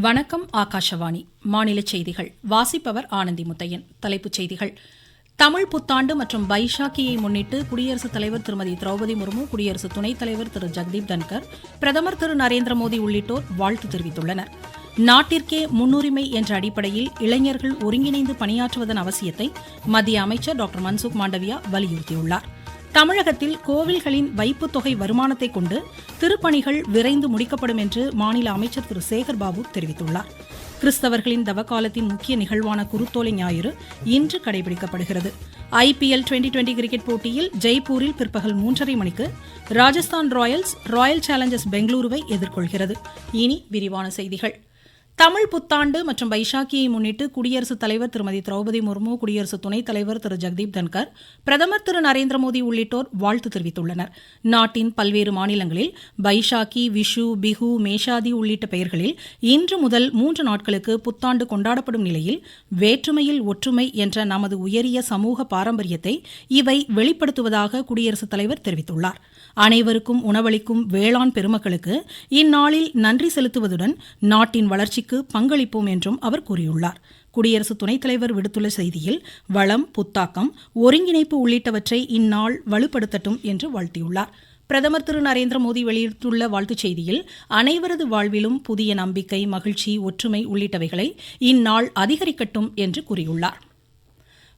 வணக்கம் ஆகாஷவாணி. மாநில செய்திகள். வாசிப்பவர் ஆனந்தி முத்தையன். தலைப்புச் செய்திகள். தமிழ் புத்தாண்டு மற்றும் பைஷாக்கியை முன்னிட்டு குடியரசுத் தலைவர் திருமதி திரௌபதி முர்மு குடியரசு துணைத் தலைவர் திரு. ஜெகதீப் தன்கர் பிரதமர் திரு. நரேந்திர மோடி உள்ளிட்டோர் வாழ்த்து தெரிவித்துள்ளனர். நாட்டிற்கே முன்னுரிமை என்ற அடிப்படையில் இளைஞர்கள் ஒருங்கிணைந்து பணியாற்றுவதன் அவசியத்தை மத்திய அமைச்சர் டாக்டர் மன்சுக் மாண்டவியா வலியுறுத்தியுள்ளார். தமிழகத்தில் கோவில்களின் வைப்புத் தொகை வருமானத்தை கொண்டு திருப்பணிகள் விரைந்து முடிக்கப்படும் என்று மாநில அமைச்சர் திரு. சேகர்பாபு தெரிவித்துள்ளார். கிறிஸ்தவர்களின் தவக்காலத்தின் முக்கிய நிகழ்வான குருத்தோலை ஞாயிறு இன்று கடைபிடிக்கப்படுகிறது. ஐபிஎல் டுவெண்டி டுவெண்டி கிரிக்கெட் போட்டியில் ஜெய்ப்பூரில் பிற்பகல் மூன்றரை மணிக்கு ராஜஸ்தான் ராயல்ஸ் ராயல் சேலஞ்சர்ஸ் பெங்களூருவை எதிர்கொள்கிறது. இனி விரிவான செய்திகள். தமிழ் புத்தாண்டு மற்றும் வைசாக்கியை முன்னிட்டு குடியரசுத் தலைவர் திருமதி திரௌபதி முர்மு குடியரசு துணைத் தலைவர் திரு. ஜெகதீப் தன்கர் பிரதமர் திரு. நரேந்திர மோடி உள்ளிட்டோர் வாழ்த்து தெரிவித்துள்ளனர். நாட்டின் பல்வேறு மாநிலங்களில் பைஷாக்கி விஷு பிஹு மேஷாதி உள்ளிட்ட பெயர்களில் இன்று முதல் மூன்று நாட்களுக்கு புத்தாண்டு கொண்டாடப்படும் நிலையில் வேற்றுமையில் ஒற்றுமை என்ற நமது உயரிய சமூக பாரம்பரியத்தை இவை வெளிப்படுத்துவதாக குடியரசுத் தலைவர் தெரிவித்துள்ளார். அனைவருக்கும் உணவளிக்கும் வேளாண் பெருமக்களுக்கு இந்நாளில் நன்றி செலுத்துவதுடன் நாட்டின் வளர்ச்சி வளர்ச்சிக்கு பங்களிப்போம் என்றும் அவர் கூறியுள்ளார். குடியரசு துணைத் தலைவர் விடுத்துள்ள செய்தியில் வளம் புத்தாக்கம் ஒருங்கிணைப்பு உள்ளிட்டவற்றை இந்நாள் வலுப்படுத்தட்டும் என்று வாழ்த்தியுள்ளார். பிரதமர் திரு நரேந்திர மோடி வெளியிட்டுள்ள வாழ்த்துச் செய்தியில் அனைவரது வாழ்விலும் புதிய நம்பிக்கை மகிழ்ச்சி ஒற்றுமை உள்ளிட்டவைகளை இந்நாள் அதிகரிக்கட்டும் என்று கூறியுள்ளார்.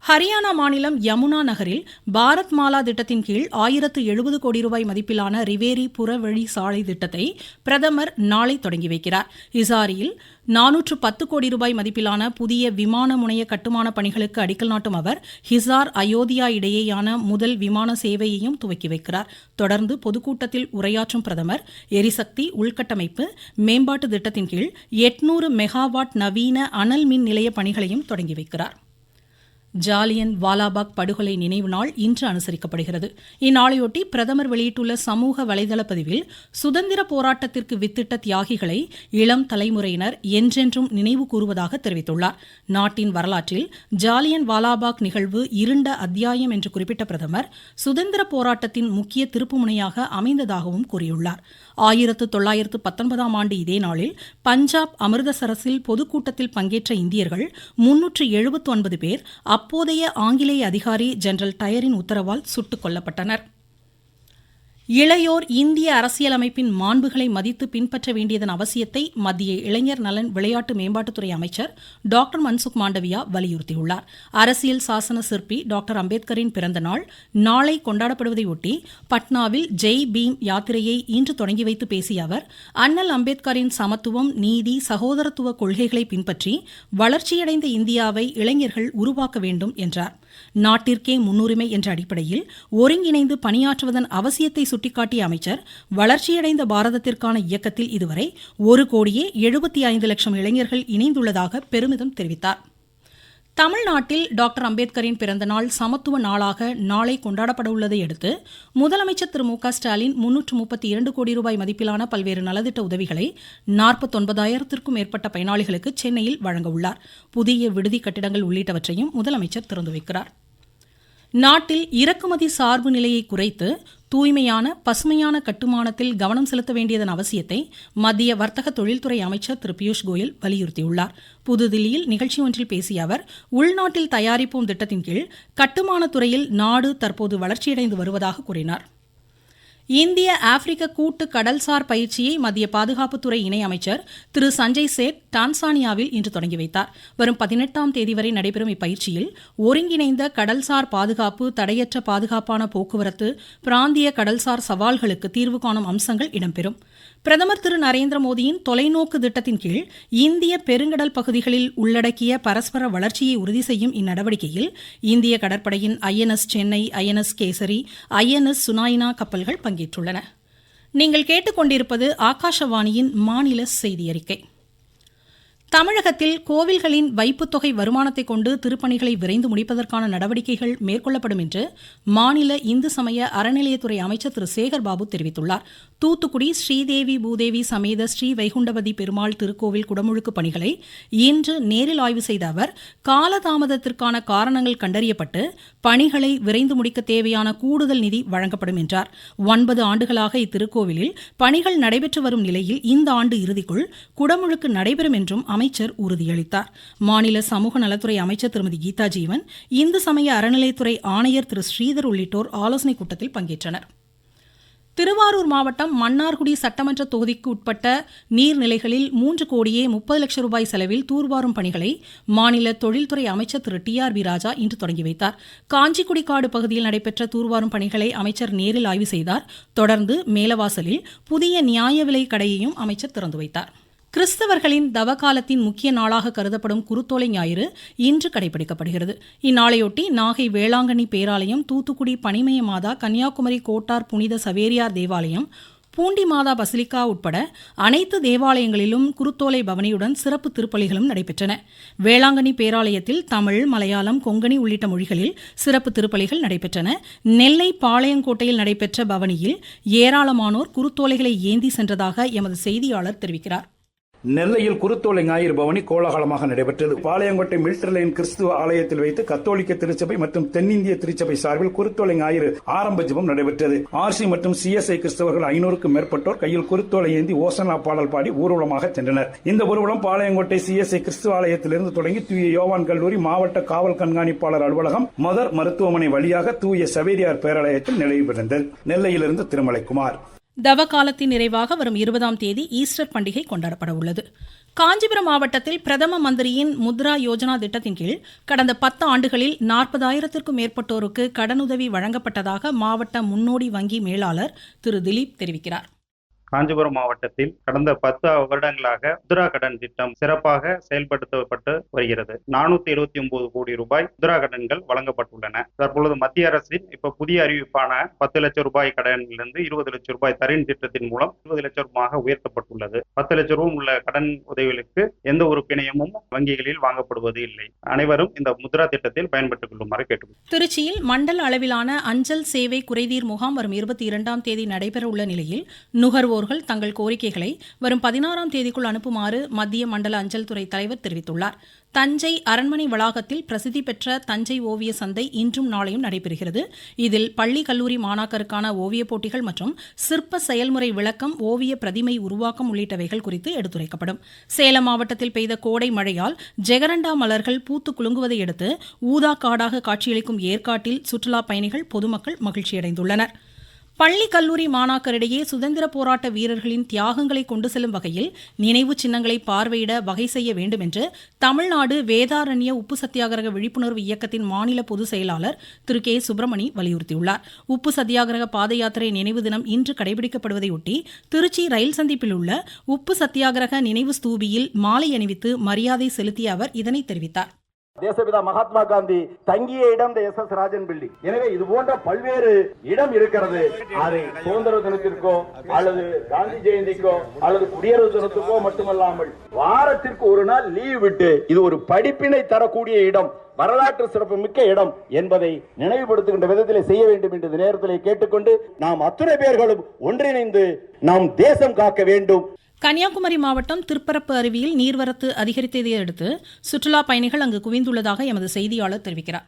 ஹரியானா மாநிலம் யமுனா நகரில் பாரத் மாலா திட்டத்தின் கீழ் ஆயிரத்து எழுபது கோடி ரூபாய் மதிப்பிலான ரிவேரி புறவழி சாலை திட்டத்தை பிரதமர் நாளை தொடங்கி வைக்கிறார். இசாரியில் நானூற்று பத்து கோடி ரூபாய் மதிப்பிலான புதிய விமான முனைய கட்டுமான பணிகளுக்கு அடிக்கல் நாட்டும் அவர் ஹிசார் அயோத்தியா இடையேயான முதல் விமான சேவையையும் துவக்கி வைக்கிறார். தொடர்ந்து பொதுக்கூட்டத்தில் உரையாற்றும் பிரதமர் எரிசக்தி உள்கட்டமைப்பு மேம்பாட்டு திட்டத்தின் கீழ் எட்நூறு மெகாவாட் நவீன அனல் மின் நிலைய பணிகளையும் தொடங்கி வைக்கிறார். ஜாலியன் வாலாபாக் படுகொலை நினைவு நாள் இன்று அனுசரிக்கப்படுகிறது. இந்நாளையொட்டி பிரதமர் வெளியிட்டுள்ள சமூக வலைதள பதிவில் சுதந்திர போராட்டத்திற்கு வித்திட்ட தியாகிகளை இளம் தலைமுறையினர் என்றென்றும் நினைவு கூறுவதாக தெரிவித்துள்ளார். நாட்டின் வரலாற்றில் ஜாலியன் வாலாபாக் நிகழ்வு இருண்ட அத்தியாயம் என்று குறிப்பிட்ட பிரதமர் சுதந்திர போராட்டத்தின் முக்கிய திருப்புமுனையாக அமைந்ததாகவும் கூறியுள்ளார். ஆயிரத்து தொள்ளாயிரத்து பத்தொன்பதாம் ஆண்டு இதே நாளில் பஞ்சாப் அமிர்தசரஸில் பொதுக்கூட்டத்தில் பங்கேற்ற இந்தியர்கள் முன்னூற்று எழுபத்தி ஒன்பது பேர் அப்போதைய ஆங்கிலேய அதிகாரி ஜெனரல் டயரின் உத்தரவால் சுட்டுக் கொல்லப்பட்டனர். இளையோர் இந்திய அரசியலமைப்பின் மாண்புகளை மதித்து பின்பற்ற வேண்டியதன் அவசியத்தை மத்திய இளைஞர் நலன் விளையாட்டு மேம்பாட்டுத்துறை அமைச்சர் டாக்டர் மன்சுக் மாண்டவியா வலியுறுத்தியுள்ளார். அரசியல் சாசன சிற்பி டாக்டர் அம்பேத்கரின் பிறந்த நாள் நாளை கொண்டாடப்படுவதையொட்டி பட்னாவில் ஜெய் பீம் யாத்திரையை இன்று தொடங்கி வைத்து பேசிய அவர் அண்ணல் அம்பேத்கரின் சமத்துவம் நீதி சகோதரத்துவ கொள்கைகளை பின்பற்றி வளர்ச்சியடைந்த இந்தியாவை இளைஞர்கள் உருவாக்க வேண்டும் என்றார். நாட்டிற்கே முன்னுரிமை என்ற அடிப்படையில் ஒருங்கிணைந்து பணியாற்றுவதன் அவசியத்தை சுட்டிக்காட்டிய அமைச்சர் வளர்ச்சியடைந்த பாரதத்திற்கான இயக்கத்தில் இதுவரை ஒரு கோடியே எழுபத்தி ஐந்து லட்சம் இளைஞர்கள் இணைந்துள்ளதாக பெருமிதம் தெரிவித்தார். தமிழ்நாட்டில் டாக்டர் அம்பேத்கரின் பிறந்தநாள் சமத்துவ நாளாக நாளை கொண்டாடப்பட உள்ளதை அடுத்து முதலமைச்சர் திரு மு க ஸ்டாலின் முன்னூற்று முப்பத்தி இரண்டு கோடி ரூபாய் மதிப்பிலான பல்வேறு நலத்திட்ட உதவிகளை நாற்பத்தொன்பதாயிரத்திற்கும் மேற்பட்ட பயனாளிகளுக்கு சென்னையில் வழங்க உள்ளார் புதிய விடுதி கட்டிடங்கள் உள்ளிட்டவற்றையும் முதலமைச்சர் திறந்து வைக்கிறார். நாட்டில் இறக்குமதி சார்பு நிலையை குறைத்து தூய்மையான பசுமையான கட்டுமானத்தில் கவனம் செலுத்த வேண்டியதன் அவசியத்தை மத்திய வர்த்தக தொழில்துறை அமைச்சர் திரு பியூஷ் கோயல் வலியுறுத்தியுள்ளார். புதுதில்லியில் நிகழ்ச்சி ஒன்றில் பேசிய அவர் உள்நாட்டில் தயாரிப்போம் திட்டத்தின் கீழ் கட்டுமானத் துறையில் நாடு தற்போது வளர்ச்சியடைந்து வருவதாக கூறினார். இந்திய ஆப்பிரிக்க கூட்டு கடல்சார் பயிற்சியை மத்திய பாதுகாப்புத்துறை இணை அமைச்சர் திரு சஞ்சய் சேத் டான்சானியாவில் இன்று தொடங்கி வைத்தார். வரும் பதினெட்டாம் தேதி வரை நடைபெறும் இப்பயிற்சியில் ஒருங்கிணைந்த கடல்சார் பாதுகாப்பு தடையற்ற பாதுகாப்பான போக்குவரத்து பிராந்திய கடல்சார் சவால்களுக்கு தீர்வு காணும் அம்சங்கள் இடம்பெறும். பிரதமர் திரு நரேந்திர மோடியின் தொலைநோக்கு திட்டத்தின் கீழ் இந்திய பெருங்கடல் பகுதிகளில் உள்ளடக்கிய பரஸ்பர வளர்ச்சியை உறுதி செய்யும் இந்நடவடிக்கையில் இந்திய கடற்படையின் INS Chennai INS Kesari INS Sunayna கப்பல்கள் பங்கேற்றுள்ளன. நீங்கள் கேட்டுக்கொண்டிருப்பது ஆகாஷவாணியின் மாநில செய்தி அறிக்கை தமிழகத்தில் கோவில்களின் வைப்புத்தொகை வருமானத்தை கொண்டு திருப்பணிகளை விரைந்து முடிப்பதற்கான நடவடிக்கைகள் மேற்கொள்ளப்படும் என்று மாநில இந்து சமய அறநிலையத்துறை அமைச்சர் திரு. சேகர் பாபு தெரிவித்துள்ளார். தூத்துக்குடி ஸ்ரீதேவி பூதேவி சமேத ஸ்ரீ வைகுண்டபதி பெருமாள் திருக்கோவில் குடமுழுக்கு பணிகளை இன்று நேரில் ஆய்வு செய்த அவர் காலதாமதத்திற்கான காரணங்கள் கண்டறியப்பட்டு பணிகளை விரைந்து முடிக்க தேவையான கூடுதல் நிதி வழங்கப்படும் என்றார். ஒன்பது ஆண்டுகளாக இத்திருக்கோவிலில் பணிகள் நடைபெற்று வரும் நிலையில் இந்த ஆண்டு இறுதிக்குள் குடமுழுக்கு நடைபெறும் என்றும் அமைச்சர் உறுதியளித்தார். மாநில சமூக நலத்துறை அமைச்சர் திருமதி கீதா ஜீவன் இந்து சமய அறநிலையத்துறை ஆணையர் திரு ஸ்ரீதர் உள்ளிட்டோர் ஆலோசனைக் கூட்டத்தில் பங்கேற்றனர். திருவாரூர் மாவட்டம் மன்னார்குடி சட்டமன்ற தொகுதிக்கு உட்பட்ட நீர்நிலைகளில் மூன்று கோடியே முப்பது லட்சம் ரூபாய் செலவில் தூர்வாரும் பணிகளை மாநில தொழில்துறை அமைச்சர் திரு டி ஆர் பி ராஜா இன்று தொடங்கி வைத்தார். காஞ்சிக்குடி காடு பகுதியில் நடைபெற்ற தூர்வாரும் பணிகளை அமைச்சர் நேரில் ஆய்வு செய்தார். தொடர்ந்து மேலவாசலில் புதிய நியாய விலை கடையையும் அமைச்சர் திறந்து வைத்தார். கிறிஸ்தவர்களின் தவகாலத்தின் முக்கிய நாளாக கருதப்படும் குருத்தோலை ஞாயிறு இன்று கடைபிடிக்கப்படுகிறது. இந்நாளையொட்டி நாகை வேளாங்கண்ணி பேராலயம் தூத்துக்குடி பனிமய மாதா கன்னியாகுமரி கோட்டார் புனித சவேரியார் தேவாலயம் பூண்டி மாதா பசிலிக்கா உட்பட அனைத்து தேவாலயங்களிலும் குருத்தோலை பவனியுடன் சிறப்பு திருப்பலிகளும் நடைபெற்றன. வேளாங்கண்ணி பேராலயத்தில் தமிழ் மலையாளம் கொங்கணி உள்ளிட்ட மொழிகளில் சிறப்பு திருப்பலிகள் நடைபெற்றன. நெல்லை பாளையங்கோட்டையில் நடைபெற்ற பவனியில் ஏராளமானோர் குருத்தோலைகளை ஏந்தி சென்றதாக எமது செய்தியாளர் தெரிவிக்கிறார். நெல்லையில் குருத்தோலை ஞாயிறு பவனி கோலாகலமாக நடைபெற்றது. பாளையங்கோட்டை மில்டர் லைன் கிறிஸ்துவ ஆலயத்தில் வைத்து கத்தோலிக்க திருச்சபை மற்றும் தென்னிந்திய திருச்சபை சார்பில் குருத்தோலை ஞாயிறு ஆரம்ப ஜபம் நடைபெற்றது. ஆர்சி மற்றும் சிஎஸ்ஐ கிறிஸ்தவர்கள் ஐநூறுக்கும் மேற்பட்டோர் கையில் குருத்தோலை ஏந்தி ஓசனா பாடல் பாடி ஊர்வலமாக சென்றனர். இந்த ஊர்வலம் பாளையங்கோட்டை சிஎஸ்ஐ கிறிஸ்துவ ஆலயத்திலிருந்து தொடங்கி தூய யோவான் கல்லூரி மாவட்ட காவல் கண்காணிப்பாளர் அலுவலகம் மதர் மருத்துவமனை வழியாக தூய சவேரியார் பேராலயத்தில் நிறைவு பெறுந்தது நெல்லையிலிருந்து திருமலைக்குமார். தவகாலத்தின் நிறைவாக வரும் இருபதாம் தேதி ஈஸ்டர் பண்டிகை கொண்டாடப்பட உள்ளது காஞ்சிபுரம் மாவட்டத்தில் பிரதம மந்திரியின் முத்ரா யோஜனா திட்டத்தின் கீழ் கடந்த பத்து ஆண்டுகளில் நாற்பதாயிரத்திற்கும் மேற்பட்டோருக்கு கடனுதவி வழங்கப்பட்டதாக மாவட்ட முன்னோடி வங்கி மேலாளர் திரு திலீப் தெரிவிக்கிறார். காஞ்சிபுரம் மாவட்டத்தில் கடந்த பத்து வருடங்களாக முத்ரா கடன் திட்டம் சிறப்பாக செயல்படுத்தப்பட்டு வருகிறது. நானூத்தி இருபத்தி ஒன்பது கோடி ரூபாய் முத்ரா கடன்கள் வழங்கப்பட்டுள்ளன. தற்பொழுது மத்திய அரசின் இப்ப புதிய அறிவிப்பான பத்து லட்சம் ரூபாய் கடனிலிருந்து இருபது லட்சம் ரூபாய் தரின் திட்டத்தின் மூலம் இருபது லட்சம் ரூபாயாக உயர்த்தப்பட்டுள்ளது. பத்து லட்சம் ரூபாய் உள்ள கடன் உதவிகளுக்கு எந்த ஒரு பிணையமும் வங்கிகளில் வாங்கப்படுவது இல்லை. அனைவரும் இந்த முத்ரா திட்டத்தில் பயன்பட்டுக் கொள்ளுமாறு கேட்டுக்கொள்கிறேன் திருச்சியில் மண்டல அளவிலான அஞ்சல் சேவை குறைதீர் முகாம் வரும் இருபத்தி இரண்டாம் தேதி நடைபெற உள்ள நிலையில் நுகர்வோர்கள் தங்கள் கோரிக்கைகளை வரும் பதினாறாம் தேதிக்குள் அனுப்புமாறு மத்திய மண்டல அஞ்சல் துறை தலைவர் தெரிவித்துள்ளார். தஞ்சை அரண்மனை வளாகத்தில் பிரசித்தி பெற்ற தஞ்சை ஓவிய சந்தை இன்றும் நாளையும் நடைபெறுகிறது. இதில் பள்ளி கல்லூரி மாணாக்கருக்கான ஓவியப் போட்டிகள் மற்றும் சிற்ப செயல்முறை விளக்கம் ஓவிய பிரதிமை உருவாக்கம் உள்ளிட்டவைகள் குறித்து எடுத்துரைக்கப்படும். சேலம் மாவட்டத்தில் பெய்த கோடை மழையால் ஜெகரண்டா மலர்கள் பூத்து குலுங்குவதை அடுத்து ஊதா காடாக காட்சியளிக்கும் ஏற்காட்டில் சுற்றுலாப் பயணிகள் பொதுமக்கள் மகிழ்ச்சியடைந்துள்ளனர். பள்ளி கல்லூரி மாணாக்கரிடையே சுதந்திர போராட்ட வீரர்களின் தியாகங்களை கொண்டு செல்லும் வகையில் நினைவு சின்னங்களை பார்வையிட வகை செய்ய வேண்டும் என்று தமிழ்நாடு வேதாரண்ய உப்பு சத்தியாகிரக விழிப்புணர்வு இயக்கத்தின் மாநில பொதுச் செயலாளர் திரு கே. சுப்பிரமணி வலியுறுத்தியுள்ளார். உப்பு சத்தியாகிரக பாத யாத்திரை நினைவு தினம் இன்று கடைபிடிக்கப்படுவதையொட்டி திருச்சி ரயில் சந்திப்பில் உள்ள உப்பு சத்தியாகிரக நினைவு ஸ்தூபியில் மாலை அணிவித்து மரியாதை செலுத்திய அவர் இதனை தெரிவித்தார். தேசபிதா மகாத்மா காந்தி தங்கிய இடம் எஸ் எஸ் ராஜன் பில்டிங். எனவே இது போன்ற பல்வேறு இடம் இருக்கிறது. அது சுதந்திர தினத்திற்கோ அல்லது காந்தி ஜெயந்திக்கோ அல்லது குடியரசு தினத்துக்கோ மட்டுமல்லாமல் வாரத்திற்கு ஒரு நாள் லீவ் விட்டு இது ஒரு படிப்பினை தரக்கூடிய இடம் வரலாற்று சிறப்பு மிக்க இடம் என்பதை நினைவுபடுத்துகின்ற விதத்தில் செய்ய வேண்டும் என்று நேரத்தில் கேட்டுக்கொண்டு நாம் அத்துணை பேர்களும் ஒன்றிணைந்து நாம் தேசம் காக்க வேண்டும். கன்னியாகுமரி மாவட்டம் திருப்பரப்பு அருவியில் நீர்வரத்து அதிகரித்ததை அடுத்து சுற்றுலாப் பயணிகள் அங்கு குவிந்துள்ளதாக எமது செய்தியாளர் தெரிவிக்கிறார்.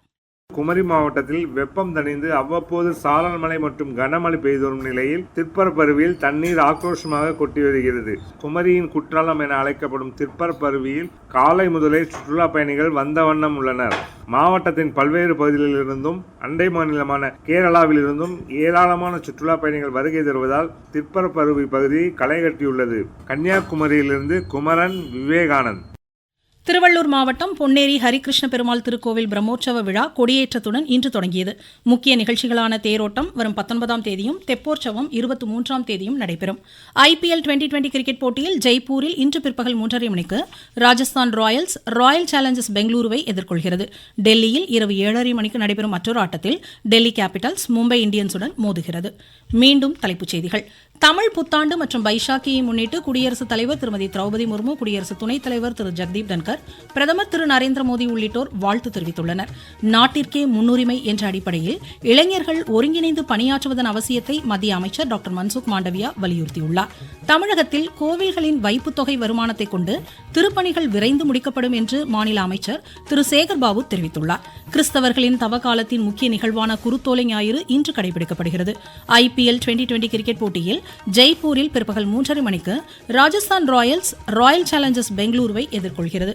குமரி மாவட்டத்தில் வெப்பம் தணிந்து அவ்வப்போது சாரல் மழை மற்றும் கனமழை பெய்து வரும் நிலையில் திற்பரப்பருவியில் தண்ணீர் ஆக்ரோஷமாக கொட்டி வருகிறது. குமரியின் குற்றாலம் என அழைக்கப்படும் திற்பரப்பருவியில் காலை முதலே சுற்றுலா பயணிகள் வந்த வண்ணம் உள்ளனர். மாவட்டத்தின் பல்வேறு பகுதிகளிலிருந்தும் அண்டை மாநிலமான கேரளாவிலிருந்தும் ஏராளமான சுற்றுலா பயணிகள் வருகை தருவதால் திற்பரப்பருவி பகுதி களை கட்டியுள்ளது. கன்னியாகுமரியிலிருந்து குமரன் விவேகானந்த். திருவள்ளூர் மாவட்டம் பொன்னேரி ஹரிகிருஷ்ண பெருமாள் திருக்கோவில் பிரம்மோற்சவ விழா கொடியேற்றத்துடன் இன்று தொடங்கியது. முக்கிய நிகழ்ச்சிகளான தேரோட்டம் வரும் பத்தொன்பதாம் தேதியும் தெப்போற்சவம் இருபத்தி மூன்றாம் தேதியும் நடைபெறும். ஐபிஎல் டுவெண்டி டுவெண்டி கிரிக்கெட் போட்டியில் ஜெய்ப்பூரில் இன்று பிற்பகல் மூன்றரை மணிக்கு ராஜஸ்தான் ராயல்ஸ் ராயல் சேலஞ்சர்ஸ் பெங்களூருவை எதிர்கொள்கிறது. டெல்லியில் இரவு ஏழரை மணிக்கு நடைபெறும் மற்றொரு ஆட்டத்தில் டெல்லி கேபிட்டல்ஸ் மும்பை இந்தியன்ஸுடன் மோதுகிறது. மீண்டும் தலைப்புச் செய்திகள். தமிழ் புத்தாண்டு மற்றும் பைஷாக்கியை முன்னிட்டு குடியரசுத் தலைவர் திருமதி திரௌபதி முர்மு குடியரசு துணைத் தலைவர் திரு ஜெக்தீப் தன்கர் பிரதமர் திரு நரேந்திர மோடி உள்ளிட்டோர் வாழ்த்து தெரிவித்துள்ளனர். நாட்டிற்கே முன்னுரிமை என்ற அடிப்படையில் இளைஞர்கள் ஒருங்கிணைந்து பணியாற்றுவதன் அவசியத்தை மத்திய அமைச்சர் டாக்டர் மன்சுக் மாண்டவியா வலியுறுத்தியுள்ளார். தமிழகத்தில் கோவில்களின் வைப்புத்தொகை வருமானத்தை கொண்டு திருப்பணிகள் விரைந்து முடிக்கப்படும் என்று மாநில அமைச்சர் திரு சேகர் பாபு தெரிவித்துள்ளார். கிறிஸ்தவர்களின் தவக்காலத்தின் முக்கிய நிகழ்வான குருத்தோலை ஞாயிறு இன்று கடைபிடிக்கப்படுகிறது. ஐபிஎல் டுவெண்டி டுவெண்டி கிரிக்கெட் போட்டியில் ஜெய்ப்பூரில் பிற்பகல் மூன்றரை மணிக்கு ராஜஸ்தான் ராயல்ஸ் ராயல் சேலஞ்சர்ஸ் பெங்களூருவை எதிர்கொள்கிறது.